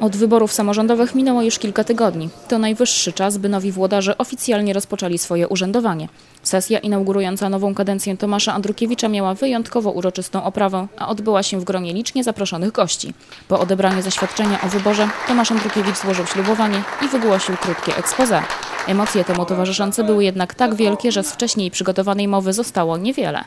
Od wyborów samorządowych minęło już kilka tygodni. To najwyższy czas, by nowi włodarze oficjalnie rozpoczęli swoje urzędowanie. Sesja inaugurująca nową kadencję Tomasza Andrukiewicza miała wyjątkowo uroczystą oprawę, a odbyła się w gronie licznie zaproszonych gości. Po odebraniu zaświadczenia o wyborze Tomasz Andrukiewicz złożył ślubowanie i wygłosił krótkie expose. Emocje temu towarzyszące były jednak tak wielkie, że z wcześniej przygotowanej mowy zostało niewiele.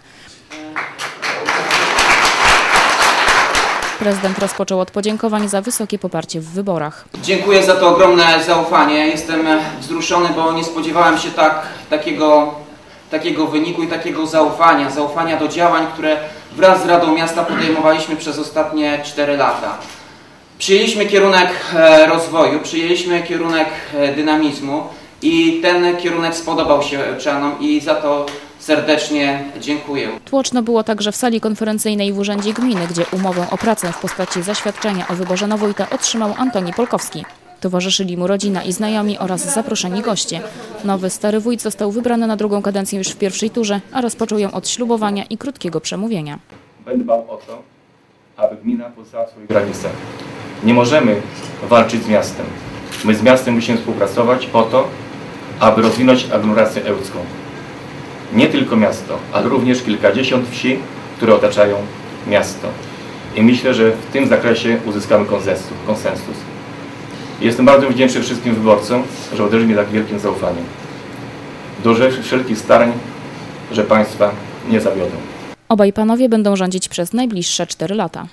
Prezydent rozpoczął od podziękowań za wysokie poparcie w wyborach. Dziękuję za to ogromne zaufanie. Jestem wzruszony, bo nie spodziewałem się tak, takiego, takiego wyniku i takiego zaufania. Zaufania do działań, które wraz z Radą Miasta podejmowaliśmy przez ostatnie 4 lata. Przyjęliśmy kierunek e, rozwoju, przyjęliśmy kierunek e, dynamizmu i ten kierunek spodobał się Elczanom i za to serdecznie dziękuję. Tłoczno było także w sali konferencyjnej w Urzędzie Gminy, gdzie umowę o pracę w postaci zaświadczenia o wyborze na wójta otrzymał Antoni Polkowski. Towarzyszyli mu rodzina i znajomi oraz zaproszeni goście. Nowy stary wójt został wybrany na drugą kadencję już w pierwszej turze, a rozpoczął ją od ślubowania i krótkiego przemówienia. Będę dbał o to, aby gmina pozostała w swoich granicach. Nie możemy walczyć z miastem. My z miastem musimy współpracować po to, aby rozwinąć aglomerację ełcką. Nie tylko miasto, ale również kilkadziesiąt wsi, które otaczają miasto. I myślę, że w tym zakresie uzyskamy konsensus. Jestem bardzo wdzięczny wszystkim wyborcom, że oderzyli mnie tak wielkim zaufaniem. Dorzewszy wszelkich starań, że Państwa nie zawiodą. Obaj panowie będą rządzić przez najbliższe cztery lata.